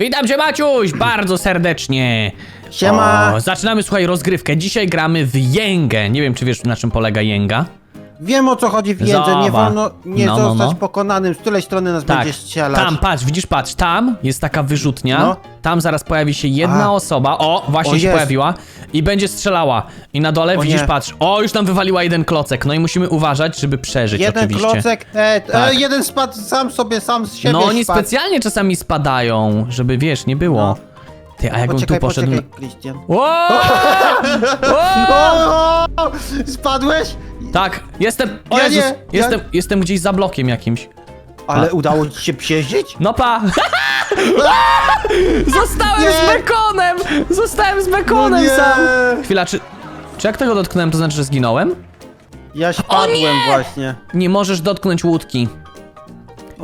Witam cię Maciuś, bardzo serdecznie. Siema. O, zaczynamy, słuchaj, rozgrywkę. Dzisiaj gramy w Jęgę. Nie wiem, czy wiesz, na czym polega Jęga. Wiem o co chodzi w jędze, nie Zobacz. wolno nie No, no, zostać no. pokonanym, z której strony nas Tak, będzie strzelać. tam, patrz, widzisz, patrz, tam jest taka wyrzutnia, No. tam zaraz pojawi się jedna A. osoba, o, właśnie O, się jest. pojawiła i będzie strzelała. I na dole, O widzisz, nie. patrz, o, już tam wywaliła jeden klocek, no i musimy uważać, żeby przeżyć Jeden oczywiście. klocek, e, Tak. e, jeden spadł sam sobie, sam z siebie No oni spadł. specjalnie czasami spadają, żeby, wiesz, nie było. No. Ty, a jak on tu Poczekaj, poszedł... poczekaj, Christian. O! O! Spadłeś? Tak, jestem. O Ja Jezus, nie, ja- jestem, jestem gdzieś za blokiem jakimś. Ale udało ci się przeżyć? No pa! Zostałem Nie. z bekonem! Zostałem z bekonem No nie. sam! Chwila, czy. Czy jak tego dotknąłem, to znaczy, że zginąłem? Ja spadłem nie! właśnie. Nie możesz dotknąć łódki.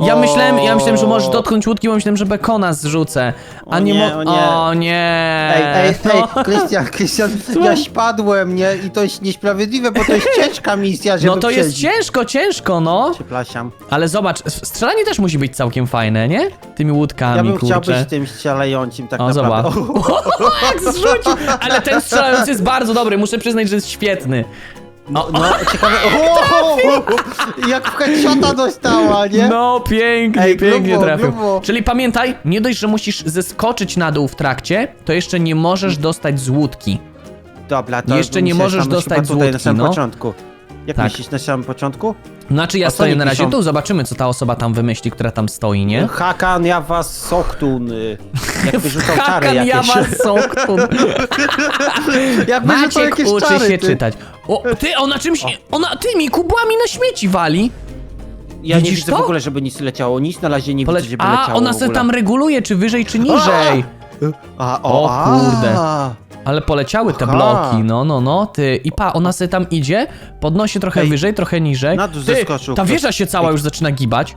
Ja O. myślałem, ja myślałem, że możesz dotknąć łódki, bo myślałem, że bekona zrzucę. A O nie, nie, mo- o nie. O nie! Ej, ej, ej, No. Christian, Christian, ja spadłem, nie? I to jest niesprawiedliwe, bo to jest ciężka misja, żeby No to jest przeżyć. ciężko, ciężko, no. Przepraszam. Ale zobacz, s- strzelanie też musi być całkiem fajne, nie? Tymi łódkami, Ja bym chciał być tym strzelającym tak O, naprawdę. zobacz. Jak zrzucił! Ale ten strzelający jest bardzo dobry, muszę przyznać, że jest świetny. No, no ciekawe. O, jak w headshota dostała, nie? No, pięknie, Ej, pięknie grubo, trafił. grubo. Czyli pamiętaj, nie dość, że musisz zeskoczyć na dół w trakcie, to jeszcze nie możesz dostać z łódki. Dobra, to Jeszcze nie myślę, możesz tam dostać chyba tutaj na samym no. początku. Jak Tak. myślisz na samym początku? Znaczy, ja stoję na razie piszą? tu, zobaczymy, co ta osoba tam wymyśli, która tam stoi, nie? Hakan, ja was soktun. y, Jak wyrzucał czary Hakan jakieś. Jama Soktun. Jak wyrzucał Maciek jakieś uczy czary, się ty. czytać. O, ty, ona czymś, ona tymi kubłami na śmieci wali. Ja nie Widzisz widzę to? w ogóle, żeby nic leciało. Nic na razie nie Poleć... widzę, żeby A, leciało ona w se ogóle. tam reguluje, czy wyżej, czy niżej. A, O o, a. kurde. Ale poleciały te Aha. bloki, no, no, no, ty. I pa, ona se tam idzie, podnosi trochę Ej, wyżej, trochę niżej. na dół ty, zeskoczył ta ktoś. wieża się cała już zaczyna gibać.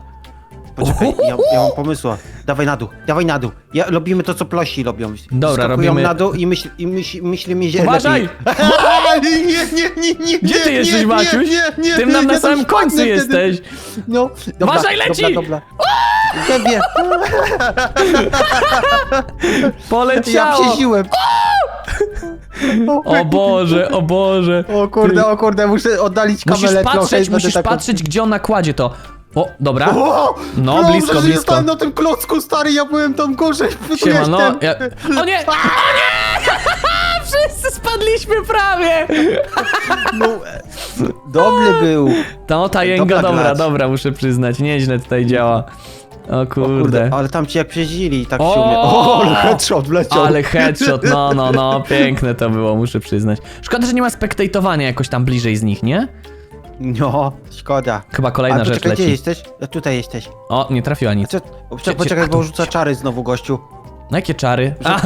Poczekaj, ja, ja mam pomysła. Dawaj na dół, dawaj na dół. Ja, robimy to, co plosi robią. Dobra, Skakują robimy- na dół i myśl, i myśl, myślimy, że Uważaj! lepiej. nie, nie, nie, nie, Gdzie ty nie, jesteś, nie, Maciuś? Nie, nie, Ty nie, nam na ja samym końcu wtedy. jesteś. No, dobra, Uważaj, leci! Dobra, dobra. Tebie, ja Poleciało. przeziłem. O Boże, o Boże. O kurde, o kurde, muszę oddalić Musisz trochę. i patrzeć, będę musisz patrzeć, gdzie ona kładzie to. O, dobra. O! No, Dobrze, blisko, że blisko. stałem na tym klocku, stary, ja byłem tam gorzej. Siema, no. jestem. Ja... O nie! O nie! Wszyscy spadliśmy prawie! No, e, dobry był. No, ta jęga Dobra dobra, grać. dobra, muszę przyznać, nieźle tutaj działa. O O kurde. kurde, ale tam ci jak przezili, tak O! się umie. O, ale headshot wleciał. Ale headshot, no, no, no, piękne to było, muszę przyznać. Szkoda, że nie ma spektatowania jakoś tam bliżej z nich, nie? No, szkoda. Chyba kolejna A rzecz poczekaj, gdzie leci. jesteś? A tutaj jesteś. O, nie trafiła A nic. co? Cie- o, cie- Poczekaj, a bo rzuca czary znowu gościu. No jakie czary? A,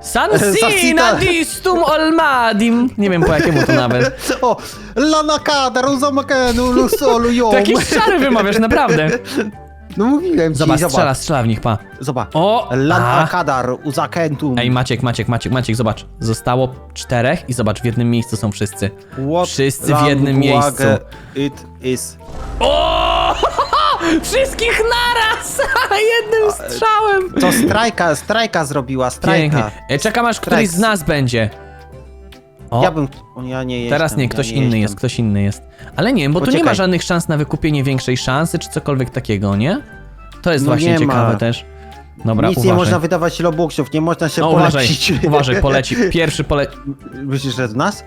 San Sansita. Sina distum olmadim. Nie wiem po jakiemu to nawet. O, Lanaka, Rozamakenu, Lusolu, Ją. To jakieś czary wymawiasz, naprawdę. No mówiłem ci, Zobacz, strzela, strzela w nich, pa. Zobacz. O! Lan a. Akadar, Uzakentum. Ej, Maciek, Maciek, Maciek, Maciek, zobacz. Zostało czterech i zobacz, w jednym miejscu są wszyscy. What wszyscy w jednym miejscu. language It is. O! Wszystkich naraz! Jednym strzałem! To strajka, strajka zrobiła, Pięknie. strajka. E, Czekam aż któryś z nas będzie. O, Ja bym. Ja nie jestem. teraz nie, ja ktoś nie inny jestem. jest, ktoś inny jest. Ale nie bo tu nie ma Poczekaj. żadnych szans na wykupienie większej szansy, czy cokolwiek takiego, nie? To jest No właśnie nie ma. ciekawe też. Dobra, Nic uważaj. nie można wydawać robuxów, nie można się No uważaj, uważaj, poleci. Pierwszy poleci. Myślisz, że z nas?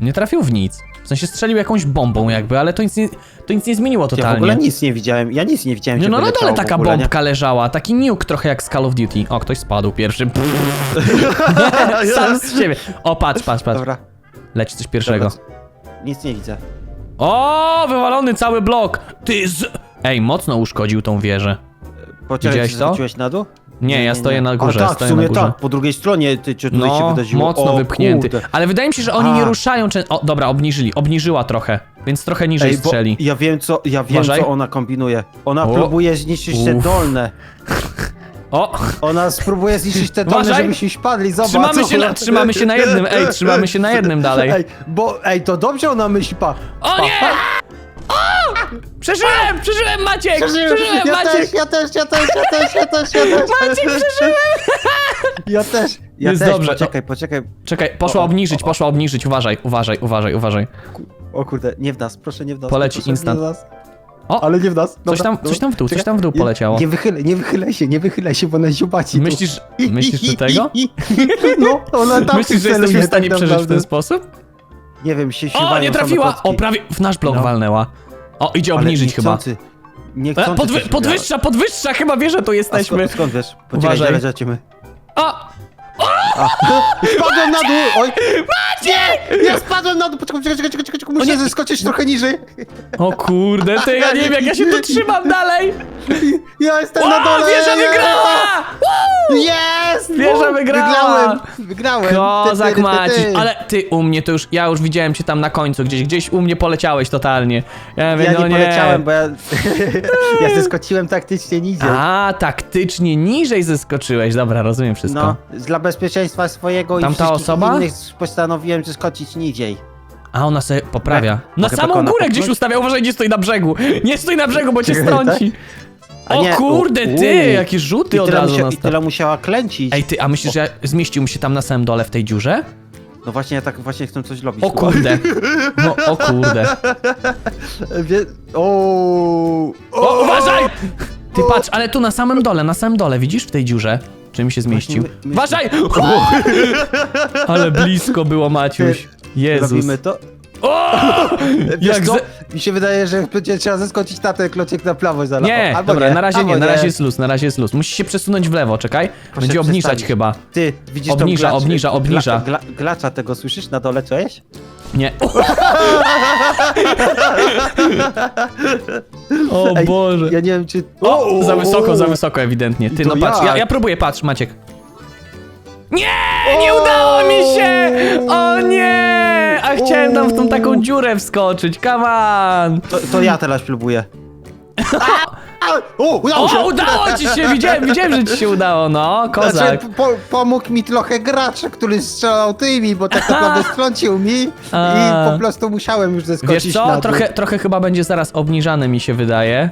Nie trafił w nic. W sensie strzelił jakąś bombą jakby, ale to nic nie, to nic nie zmieniło Ja w totalnie. ogóle nic nie widziałem, ja nic nie widziałem, no żeby na dole taka ogóle, nie? bombka leżała, taki nuke trochę jak z Call of Duty. O, ktoś spadł pierwszy. Sam z siebie. O, patrz, patrz, patrz. Dobra, Leci coś pierwszego. dobra. Nic nie widzę. O, wywalony cały blok. Ty z... Ej, mocno uszkodził tą wieżę. Poczekaj, Widziałeś to? na dół? Nie, ja stoję na górze, A tak, w stoję sumie na górze. tak, po drugiej stronie, ty, tutaj się No, wydarzyło. mocno o, wypchnięty. Kurde. Ale wydaje mi się, że oni A. nie ruszają czę- O, dobra, obniżyli. Obniżyła trochę, więc trochę niżej Ej, bo strzeli. ja wiem co, ja wiem Uważaj. co ona kombinuje. Ona O. próbuje zniszczyć te dolne. O, Ona spróbuje zniszczyć te dolne, Uważaj. żebyśmy spadli. Zobacz. trzymamy się, na, trzymamy się na jednym, ej, trzymamy się na jednym dalej. Ej, bo, ej, to dobrze ona myśli, pa. O nie! Przeżyłem, przeżyłem Maciek! Przeżyłem, ja Maciek! też, ja też, ja też, ja też, ja też, ja też. Maciek, przeżyłem! Ja też. Ja Jest też, dobrze, poczekaj, poczekaj. Czekaj, poszła O, o, obniżyć, o, o. poszła obniżyć, uważaj, uważaj, uważaj, uważaj. O kurde, nie w nas, proszę nie w nas. Poleci proszę, instant. Nie w nas. O, Ale nie w nas. Dobra, coś tam, coś tam w dół, coś Czekaj, tam w dół nie- poleciało. Nie wychylaj, nie wychylaj się, nie wychylaj się, bo ona ziobaci. tu. Myślisz, myślisz do tego? No, ona tam Myślisz, że celuje jesteśmy w stanie tak przeżyć w naprawdę. ten sposób? Nie wiem, się O, nie trafiła! O, prawie w nasz blok No. walnęła. O, idzie Ale obniżyć chyba. niechcący, Niechcący E, podwy coś podwyższa, podwyższa, chyba wie, że tu A jesteśmy. skąd, skąd wiesz? Poczekaj, Uważaj. leżymy. O! Spadłem na dół! Oj! Macie! Ja spadłem na dół! Poczekaj, czekaj, czekaj, czekaj, czekaj, muszę zeskoczyć trochę niżej. O kurde, ty, ja nie wiem jak ja się tu trzymam dalej! Ja jestem O, na dole! wieża wygrała! Jest! Wieża wygrała! Wygrałem! Wygrałem! Kozak Ty, ty, ty, ty, Maciś, ty. ale ty u mnie to już, ja już widziałem cię tam na końcu, gdzieś, gdzieś u mnie poleciałeś totalnie. Ja, mówię, Ja no nie poleciałem, bo ja... ja zeskoczyłem taktycznie niżej. A, taktycznie niżej zeskoczyłeś, dobra, rozumiem wszystko. No, dla bezpieczeństwa swojego Tamta i wszystkich osoba? innych postanowiłem zeskoczyć niżej. A ona sobie poprawia. Tak, Na mogę samą górę gdzieś popchnąć? ustawia, uważaj, nie stój na brzegu. Nie stój na brzegu, bo cię Tak? strąci. A O nie, kurde, u- ty, u. jakie rzuty od tyle, razu musia, I tyle musiała klęcić. Ej, ty, a myślisz, że zmieścił mi się tam na samym dole w tej dziurze? No właśnie, ja tak właśnie chcę coś zrobić. O kurde. No, o kurde. Wie... O, O, uważaj! Ty patrz, ale tu na samym dole, na samym dole, widzisz w tej dziurze? Czy mi się zmieścił? my- my- Uważaj! Ale blisko było, Maciuś. Jezus. Robimy to. O! Jak ze... Mi się wydaje, że będzie trzeba zeskoczyć na ten klocek na prawo za Nie, albo dobra, na razie albo nie, na razie jest luz, na razie jest luz. Musisz się przesunąć w lewo, czekaj. Będzie obniżać przestawić. chyba. Ty, widzisz tą Obniża, obniża, obniża. Gla, gla, glacza tego słyszysz na dole, co jest? Nie. O Ej, Boże. Ja nie wiem, czy... O, za wysoko, za wysoko ewidentnie. Ty, To no patrz, ja, jak? ja próbuję, patrz, Maciek. Nie, nie udało mi się! O nie! A chciałem tam w tą taką dziurę wskoczyć, come on! To, to ja teraz próbuję. A, o, udało się! O, udało ci się, widziałem, widziałem, że ci się udało, no, kozak. Znaczy, po, pomógł mi trochę gracz, który strzelał tymi, bo tak naprawdę strącił mi A. i po prostu musiałem już zeskoczyć Wiesz na co, dół. trochę, trochę chyba będzie zaraz obniżane mi się wydaje,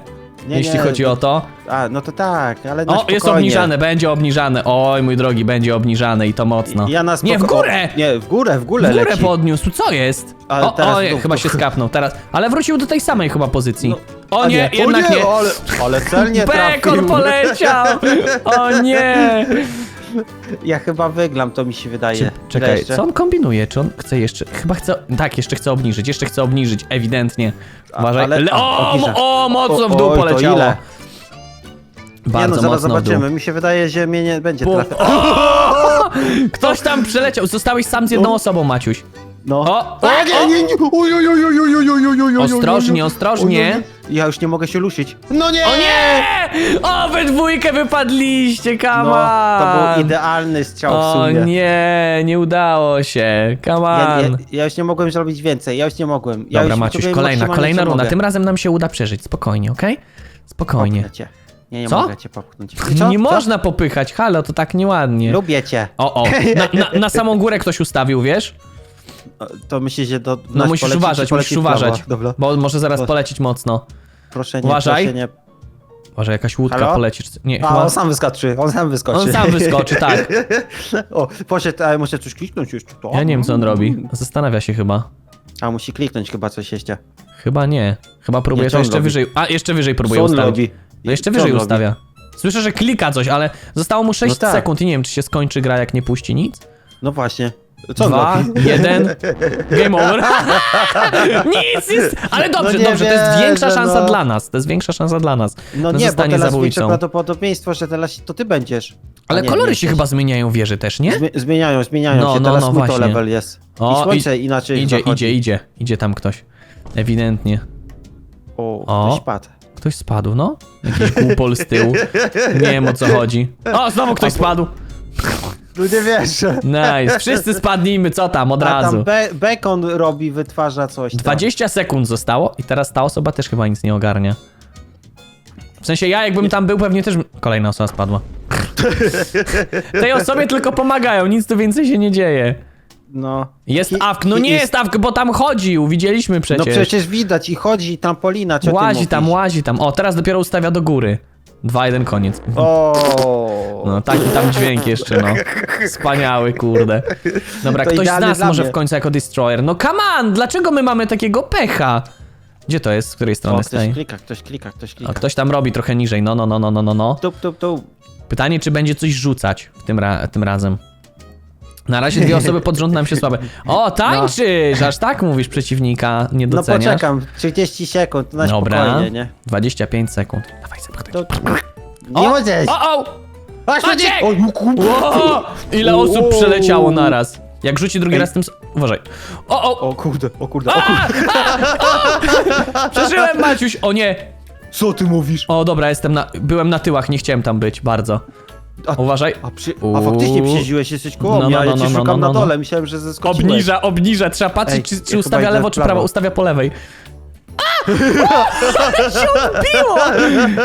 Nie, jeśli nie, chodzi to- o to. A, no to tak, ale na O, jest spokojnie. obniżane, będzie obniżane. Oj, mój drogi, będzie obniżane i to mocno. Ja na spoko... Nie, w górę! Nie, w górę, w górę W górę leci. podniósł, co jest? Ale o, teraz o, w nie, dół. chyba się skapnął teraz. Ale wrócił do tej samej chyba pozycji. No, o A nie, jednak o nie. Ale, ale celnie Bekon trafił. poleciał! O nie! Ja chyba wygram, to mi się wydaje. Czy, czekaj, Jeszcze. co on kombinuje? Czy on chce jeszcze. Chyba chce. Tak, jeszcze chce obniżyć, jeszcze chce obniżyć, ewidentnie. A, Uważaj. ale- Le- o, obniża. o, mocno w dół oj, to poleciało. ile? Bardzo nie no, zaraz mocno w dół. zobaczymy. Mi się wydaje, że mnie nie będzie Bum. trafiał. O! Ktoś tam przeleciał. Zostałeś sam z jedną osobą, Maciuś. No. O, O, nie, nie, nie. Oj, oj, oj, oj, oj, oj, oj, oj, oj, oj, Ostrożnie, oj, ostrożnie. oj, oj. Ja już nie mogę się ruszyć. No nie! O nie! O, wy dwójkę wypadliście, No, to on. był idealny strzał w O sumie. nie, nie udało się, Ja, ja, on. ja już nie mogłem zrobić więcej, ja już nie mogłem. Ja Dobra, już Maciuś, zrobiłem kolejna, maksymalnie, kolejna co runda. mogę. Tym razem nam się uda przeżyć, spokojnie, okej? Spokojnie. Popchnę cię. Nie, nie Co? mogę cię popchnąć. Co? Nie Co? można popychać, halo, to tak nieładnie. Lubię cię. O, o, na, na, na samą górę ktoś ustawił, wiesz? To myślisz, że do No musisz poleci, uważać, musisz uważać. Dobra. Bo może zaraz Proszę. polecieć mocno. Proszę nie, Uważaj. proszę nie. Może jakaś łódka Halo? poleci. Nie, A, chyba... on sam wyskoczy, on sam wyskoczy. On sam wyskoczy, tak. o, poszedł, a muszę coś kliknąć już. To. Ja nie wiem, co on robi. Zastanawia się chyba. A, musi kliknąć chyba coś jeszcze. Chyba nie. Chyba próbuje Nie, to jeszcze robi? wyżej. A, jeszcze wyżej próbuje ustawić. robi? No jeszcze wyżej robi? ustawia. Słyszę, że klika coś, ale zostało mu 6 No tak. sekund i nie wiem, czy się skończy gra, jak nie puści nic. No właśnie. Co on Dwa, jeden, game over. nic, nic, ale dobrze, No nie dobrze, to jest większa wierzę, szansa no. dla nas, to jest większa szansa dla nas. No na nie, bo zostanie teraz większe prawdopodobieństwo, że teraz to ty będziesz. A Ale nie, kolory nie się jesteś. chyba zmieniają wieży też, nie? Zmie- zmieniają, zmieniają No, się, no, teraz no, no, to właśnie. level jest. O, I słońce i- inaczej Idzie, zachodzi. idzie, idzie, idzie tam ktoś. Ewidentnie. O, O. ktoś padł. Ktoś spadł, no? Jakiś głupol z tyłu. Nie wiem o co chodzi. O, znowu ktoś spadł. No nie wiesz. Nice. Wszyscy spadnijmy, co tam, od A razu. tam be bacon robi, wytwarza coś tam. 20 sekund zostało i teraz ta osoba też chyba nic nie ogarnia. W sensie ja jakbym tam był, pewnie też... Kolejna osoba spadła. Tej osobie tylko pomagają, nic tu więcej się nie dzieje. No. Jest Hi- Awk, no hi- nie jest Awk, bo tam chodził, widzieliśmy No przecież. przecież widać i chodzi i trampolina, czy łazi tam, łazi tam. O, teraz dopiero ustawia do góry. Dwa, jeden, koniec. O. No, taki tam dźwięk jeszcze, no. Wspaniały, kurde. Dobra, To ktoś z nas dla może mnie. w końcu jako Destroyer. No come on, dlaczego my mamy takiego pecha? Gdzie to jest? Z której O, strony ktoś stoi? klika, ktoś klika, ktoś A klika. ktoś tam robi trochę niżej, no, no, no, no, no, no, no. Tup, tup, tup. Pytanie, czy będzie coś rzucać w tym, ra tym razem. Na razie dwie osoby pod rząd nam się słabe. O, tańczysz! Aż tak mówisz przeciwnika, nie No doceniasz? poczekam, 30 sekund, na Dobra. spokojnie, nie? 25 sekund. Dawaj, zepchnij. To... Nie możesz! O, o! Aż Maciek! O, no! Ile osób przeleciało naraz. Jak rzuci drugi raz tym... s- Uważaj. O, o! O kurde, o kurde, o kurde. Przeżyłem, Maciuś! O nie! Co ty mówisz? O, dobra, jestem na... Byłem na tyłach, nie chciałem tam być, bardzo. A- Uważaj. A, przy... A faktycznie przyjeździłeś, jesteś koło No, mnie, no, a ja no, cię no, no, szukam no, na no. dole, myślałem, że zeskoczyłeś. Obniża, obniża, trzeba patrzeć, Ej, czy, ja czy chyba ustawia idę lewo, w czy prawo. prawo. Ustawia po lewej. A! O, się odbiło!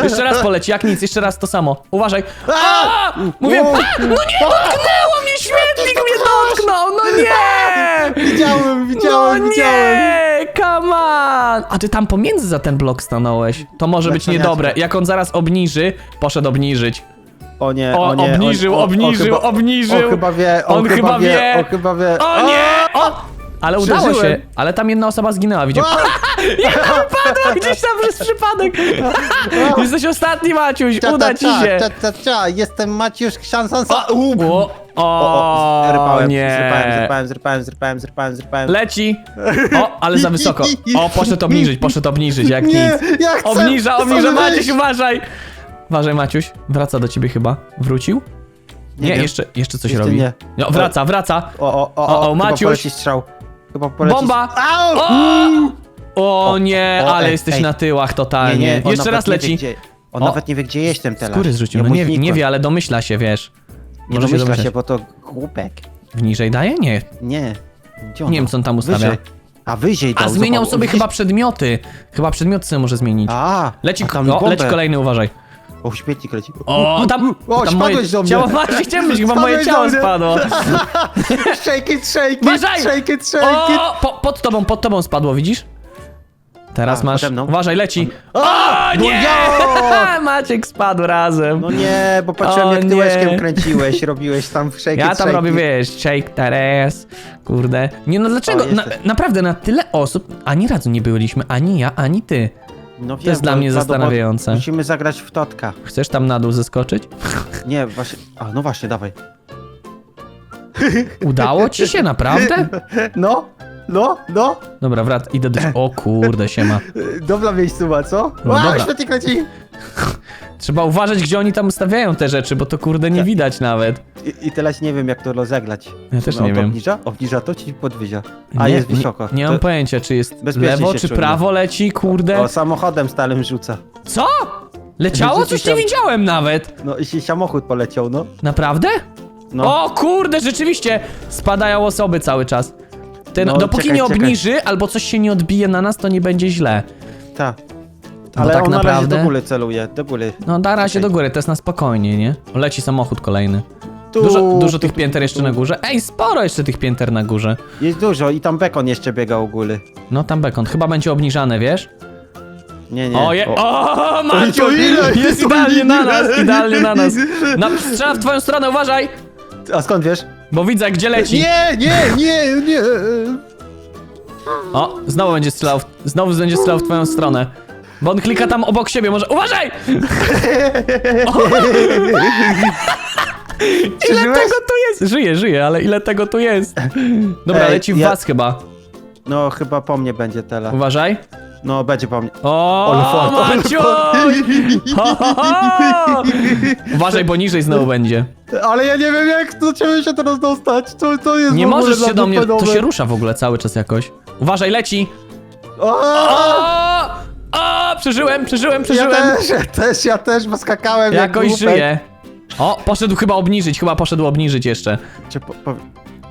Jeszcze raz poleci, jak nic, jeszcze raz to samo. Uważaj. A! Mówię, Wow. a! no nie, dotknęło mnie, świetlik mnie dotknął, no nie! Widziałem, No widziałem, widziałem. nie, come on! A ty tam pomiędzy za ten blok stanąłeś. To może być niedobre. Jak on zaraz obniży, poszedł obniżyć. O nie, O, o nie. obniżył, on, o, obniżył, o, chyba, obniżył. On chyba wie, on, On chyba, chyba wie, wie. on chyba wie. O nie! O! Ale udało Przeżyłem. się, ale tam jedna osoba zginęła, widziałem. Jedna wypadła gdzieś tam przez przypadek. Jesteś ostatni, Maciuś, Cia, uda ci się. Cia, cia, cia. Jestem Maciusz Krzansansa. O, o, o, zrypałem, nie. zrypałem, zrypałem, zrypałem, zrypałem, zrypałem. Leci. O, ale za wysoko. O, poszedł obniżyć, poszedł obniżyć, jak Nie, nic. ja chcę Obniża, obniża, Maciuś, uważaj. Uważaj, Maciuś. Wraca do ciebie chyba. Wrócił? Nie, wiem. jeszcze, jeszcze coś Jeszcze robi. nie. No, wraca, wraca. O, o, o, O, o, chyba Maciuś. poleci strzał. Chyba poleci... Bomba! Au! O, o nie, o, ale ej, jesteś ej. na tyłach totalnie. Nie, nie, on Jeszcze nawet raz nie leci. Wie, gdzie, on O. nawet nie wie, gdzie jestem teraz. Skóry zrzucił, Ja no mu nie, nie znikłem. wie, ale domyśla się, wiesz. Nie Może się domyśla domyśleć. się, bo to głupek. W niżej daje? Nie. Nie. Gdzie Nie wiem, co on tam ustawia. Wyżej. A wyżej A dał, zmieniał zobacz, sobie chyba przedmioty. Chyba przedmioty sobie może zmienić. A, Leci, a tam o, bombę. leci kolejny, uważaj. O, śmietnik leci. O, tam, O, tam moje spadłeś do mnie. ciało, właśnie chciałem być, chyba moje Spadłeś ciało do mnie. spadło. shake it, shake it, Uważaj! shake it, shake it. O, po, pod tobą, pod tobą spadło, widzisz? Teraz A, masz, pode mną? uważaj, leci. O, no nie! ja! Maciek spadł razem. No nie, bo patrzyłem O jak nie. tyłeczkiem kręciłeś, robiłeś tam w shake Ja it, tam shake robię, it. wiesz, shake teraz, kurde. Nie no, dlaczego? O, Na, jesteś. naprawdę, na tyle osób, ani razu nie byliśmy, ani ja, ani ty. No To jest wiem, dla bo mnie zastanawiające. Musimy zagrać w totka. Chcesz tam na dół zeskoczyć? Nie, właśnie, a no właśnie, dawaj. Udało ci się, naprawdę? No, no, no. Dobra, wrat, idę do... O kurde, siema. Dobra miejscowa, co? No No dobra. świetnie leci. Trzeba uważać, gdzie oni tam stawiają te rzeczy, bo to kurde nie widać nawet. I, I teraz nie wiem, jak to rozegrać. Ja też nie to wiem. Obniża? Obniża to, czy podwyża? A, nie, jest wysoko. Nie, To- mam pojęcia, czy jest Bezpiecznie lewo, się czy czuję. prawo leci, kurde. O, samochodem stałym rzuca. Co? Leciało? Coś nie widziałem nawet. No i się samochód poleciał, no. Naprawdę? No. O kurde, rzeczywiście! Spadają osoby cały czas. Ten, No, dopóki czekaj, nie czekaj. obniży, albo coś się nie odbije na nas, to nie będzie źle. Tak. Bo Ale tak on na razie naprawdę- do góry celuje, do góry. No da razie do góry, to jest na spokojnie, nie? Leci samochód kolejny. Tu, Dużo, dużo tu, tych tu, pięter tu, jeszcze tu. na górze. Ej, sporo jeszcze tych pięter na górze. Jest dużo i tam bekon jeszcze biega u góry. No tam bekon, chyba będzie obniżane, wiesz? Nie, nie. O, je, o, Maciu! ile? Jest To idealnie na ile? nas, idealnie na nas. Na, strzela w twoją stronę, uważaj! A skąd wiesz? Bo widzę, gdzie leci. Nie, nie, nie, nie. O, znowu będzie strzelał, w- znowu będzie strzelał w twoją stronę. Bo on klika tam obok siebie, może... Uważaj! Ile tego tu jest? Żyje, żyje, ale ile tego tu jest? Dobra, Ej, leci w ja- was chyba. No, chyba po mnie będzie teraz. Uważaj. No, będzie po mnie. O, ale Maciuś! Ho, ho, ho! Uważaj, bo niżej znowu będzie. Ale ja nie wiem, jak do ciebie się teraz dostać. To, to jest Nie w ogóle możesz dla się do mnie... To fenomen. się rusza w ogóle cały czas jakoś. Uważaj, leci! O, O! O! Przeżyłem, przeżyłem, ja przeżyłem! też, ja też, ja też, bo skakałem jak Jakoś głupek. żyje. O, poszedł chyba obniżyć, chyba poszedł obniżyć jeszcze. Czy po, po,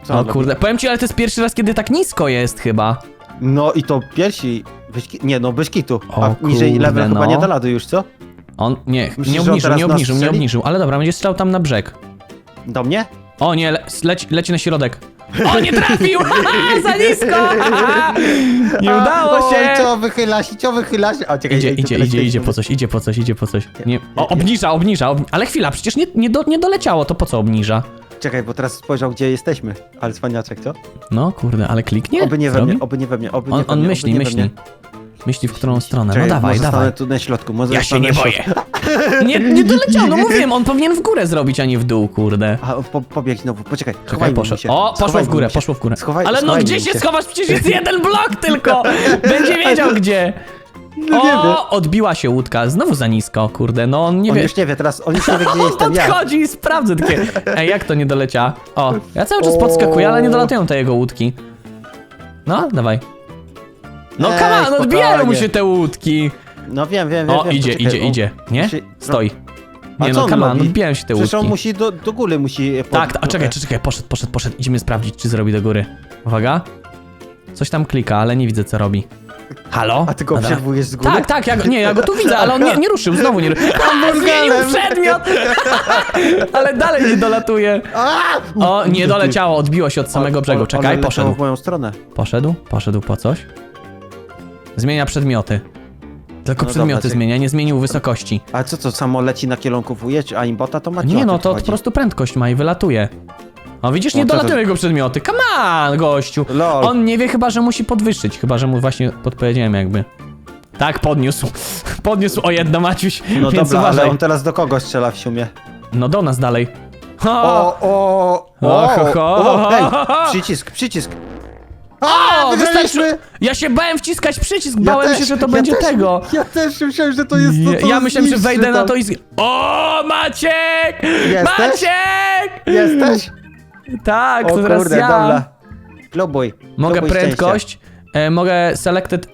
co O on kurde, powiem ci, ale to jest pierwszy raz, kiedy tak nisko jest chyba. No i to piersi. Bez, ki- nie, no bez kitu. O A niżej kurde, level chyba no. nie da rady już, co? On, nie, Myślisz, nie on obniżył, teraz nie nas obniżył, nie strzeli? obniżył, ale dobra, będzie strzelał tam na brzeg. Do mnie? O nie, le, leci, leci na środek. O, nie trafił! Za nisko! Nie udało Oj, się! co, wychyla się, co wychyla się. O, czekaj, Idzie, idzie, idzie, idzie po coś, idzie po coś, idzie po coś. Nie, o, obniża, obniża, obni ale chwila, przecież nie, nie, do, nie doleciało, to po co obniża? Czekaj, bo teraz spojrzał, gdzie jesteśmy. Ale cwaniaczek, co? No kurde, ale kliknie? Oby nie we Zrobi? mnie, oby nie we mnie, oby nie On, we on mnie, myśli, oby nie we myśli. mnie. Myśli w którą stronę. Czekaj, No dawaj, może dawaj. tu na środku, może Ja się stanę nie na boję. środku. Nie, nie doleciał, no mówiłem, on powinien w górę zrobić, a nie w dół, kurde. A, po, pobiegł znowu, poczekaj, Czekaj, schowajmy poszedł. się. O, poszło w schowajmy górę, się. poszło w górę. Schowaj, Ale no schowajmy gdzie się schowasz? Przecież jest jeden blok tylko! Będzie wiedział gdzie. No nie wie. O, odbiła się łódka. Znowu za nisko, kurde, no on nie On wie. już nie wie teraz, on już nie wie, gdzie On jestem ja. podchodzi i sprawdza takie. Ej, jak to nie dolecia? O, ja cały czas podskakuję, ale nie dolatują te jego łódki. No, dawaj. No Ej, come on, odbijają mu spokojnie. się te łódki. No wiem, wiem, wiem. O, wiem, idzie, poczekaj, idzie, idzie. Nie? musi- Stoi. A Nie co no, on come on, robi? się te Przecież on łódki. musi do, do góry, musi... Pod... Tak, a czekaj, czekaj, poszedł, poszedł, poszedł. Idziemy sprawdzić, czy zrobi do góry. Uwaga. Coś tam klika, ale nie widzę, co robi. Halo? A ty go Dobra. obserwujesz z góry? Tak, tak, ja go, nie, ja go tu widzę, ale on nie, nie ruszył, znowu nie ruszył. A, zmienił Hamburgerem. przedmiot! ale dalej nie dolatuje. A! O, nie doleciało, odbiło się od samego O, brzegu. o, Czekaj, one poszedł. w moją stronę. Poszedł, poszedł po coś. Zmienia przedmioty. Tylko No przedmioty dobra, zmienia, nie zmienił wysokości. A co, to samo leci na kierunku wujeć, a imbota to ma Nie no, to po prostu prędkość ma i wylatuje. O, widzisz, nie No to- dolatują jego przedmioty. Come on, gościu. Lol. On nie wie chyba, że musi podwyższyć. Chyba, że mu właśnie podpowiedziałem jakby. Tak, podniósł. Podniósł o jedno, Maciuś. No więc dobra, uważaj. ale on teraz do kogo strzela w sumie? No do nas dalej. O, O, o, O, o, ho, ho. o, hej, przycisk, przycisk. O, wygraliśmy! wystarczy. Ja się bałem wciskać przycisk, Ja bałem też, się, że to ja będzie też, tego. Ja też myślałem, że to jest to, Ja, to ja myślałem, że wejdę na tam. to i... z- O, Maciek! Jesteś? Maciek! Jesteś? Tak, O to teraz kurde, ja. dobra. Klobuj. Mogę Klobuj prędkość, e, mogę selected...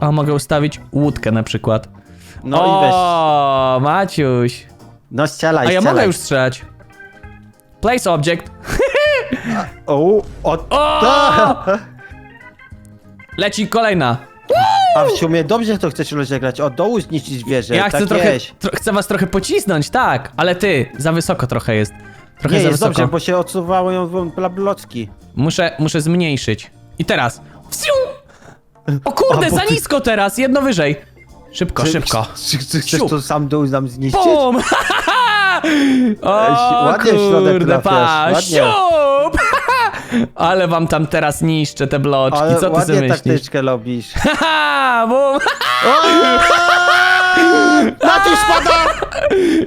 A, mogę ustawić łódkę na przykład. No i weź. o, Maciuś. No strzelaj, A ja strzelaj. mogę już strzelać. Place object. O, o, O! Leci kolejna. a w sumie dobrze to chcesz rozegrać. O, dołu zniszczyć wieżę. Ja chcę tak trochę, jest. tro, chcę was trochę pocisnąć, tak, ale ty, za wysoko trochę jest. Trochę Nie, za jest wysoko. dobrze, bo się odsuwało ją w blocki. Muszę, muszę zmniejszyć. I teraz. Wsiu! O kurde, A, bo za ty- nisko teraz, jedno wyżej. Szybko, szybko. Czy, czy chcesz Siup. to sam dół nam zniszczyć? Bum! o, ładnie w środek kurde, trafiasz, pa, ładnie. siup! Ale wam tam teraz niszczę te bloczki, Ale co ty ładnie sobie myślisz? taktyczkę robisz. Haha, bum! Maciuś spada!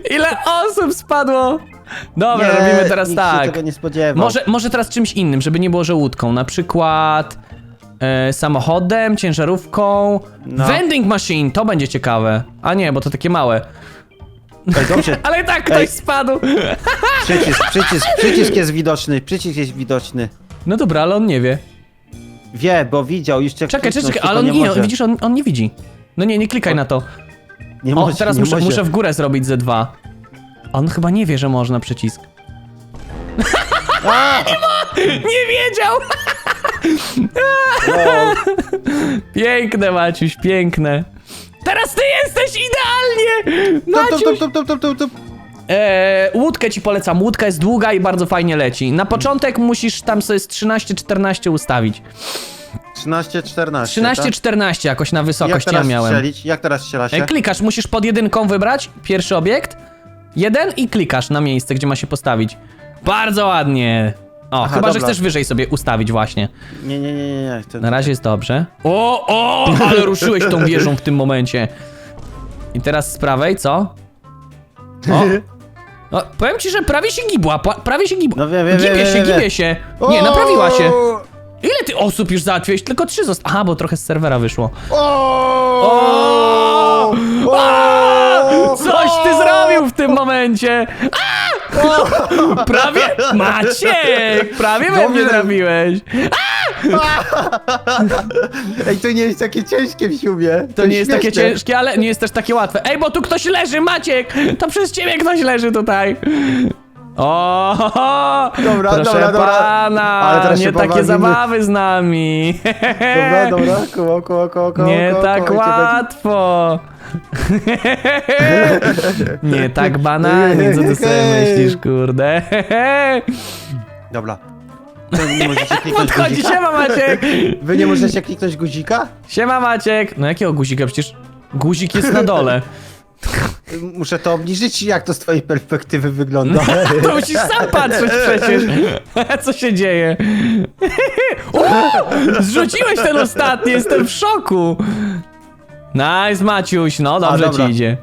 Ile osób spadło? Dobra, Nie, robimy teraz nikt się tak. tego nie spodziewał. Może, może teraz czymś innym, żeby nie było, że łódką. Na przykład e, samochodem, ciężarówką. No. Vending machine, to będzie ciekawe. A nie, bo to takie małe. Dobrze, Ale i tak ktoś Ej. spadł. przycisk, przycisk, przycisk jest widoczny, przycisk jest widoczny. No dobra, ale on nie wie. Wie, bo widział, już cię Czekaj, czekaj, kliknął, czekaj, ale on nie, może. widzisz, on, on nie widzi. No nie, nie klikaj na to. Nie O, może, teraz nie muszę, może. muszę w górę zrobić Z2. On chyba nie wie, że można przycisk. A! Nie wiedział! Lol. Piękne, Maciuś, piękne. Teraz ty jesteś idealnie! Maciuś! tup, tup, tup, tup, tup. Eee, łódkę ci polecam. Łódka jest długa i bardzo fajnie leci. Na początek musisz tam sobie z 13-14 ustawić. 13, 14. 13-14 jakoś na tak? Jak wysokość ja teraz miałem. strzelić? Jak teraz strzela się? E, klikasz, musisz pod jedynką wybrać pierwszy obiekt. Jeden i klikasz na miejsce, gdzie ma się postawić. Bardzo ładnie. O, Aha, chyba, że dobra. chcesz wyżej sobie ustawić właśnie. Nie, nie, nie, nie. Na razie jest dobrze. O, o, ale ruszyłeś tą wieżą w tym momencie. I teraz z prawej, co? O. No, powiem ci, że prawie się gibła, pa- prawie się gibła. No wiem, wiem, Gibie wiem, się, wiem, wiem. gibie się. Nie, naprawiła się. Ile ty osób już załatwiłeś? Tylko trzy zost... Aha, bo trochę z serwera wyszło. O! Coś ty zrobił w tym momencie! A! Prawie... Maciek! Prawie we mnie Dobrze. trafiłeś! Ej, to nie jest takie ciężkie w siubie. To nie jest takie śmieszne. ciężkie, ale nie jest też takie łatwe. Ej, bo tu ktoś leży, Maciek! To przez ciebie ktoś leży tutaj. O, Dobra, proszę dobra, dobra. pana, Ale teraz nie takie pobawimy. zabawy z nami. Dobra, dobra, koło, koło, koło, koło, Nie koło, tak koło, i cię łatwo. Nie tak banalnie, co ty sobie myślisz, kurde. będzie- Dobra. Wy nie możecie kliknąć Podchodzi, guzika? siema Maciek! Wy nie możecie kliknąć guzika? Siema Maciek! No jakiego guzika? Przecież guzik jest na dole. Muszę to obniżyć, jak to z twojej perspektywy wygląda. To musisz sam patrzeć przecież. Co się dzieje? O! Zrzuciłeś ten ostatni, jestem w szoku. Nice, Maciuś, no dobrze dobra. ci idzie.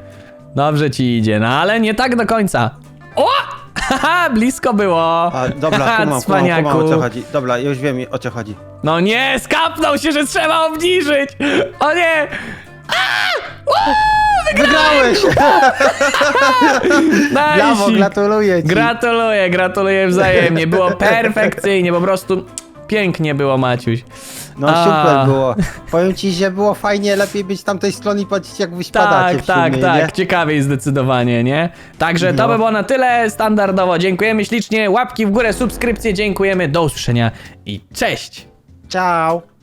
Dobrze ci idzie, no ale nie tak do końca. O! Haha, blisko było. A, dobra, kumam, kumam, kumam o co chodzi. Dobra, już wiem o co chodzi. No nie, skapnął się, że trzeba obniżyć. O nie! Wygrałeś! Brawo, Najsik. gratuluję ci. Gratuluję, gratuluję wzajemnie. Było perfekcyjnie, po prostu pięknie było, Maciuś. No A. super było. Powiem ci, że było fajnie, lepiej być z tamtej strony i patrzeć jak wyspadacie Tak, w sumie, tak, nie? tak. Ciekawiej zdecydowanie, nie? Także to No. by było na tyle standardowo. Dziękujemy ślicznie. Łapki w górę, subskrypcje, dziękujemy. Do usłyszenia i cześć! Ciao!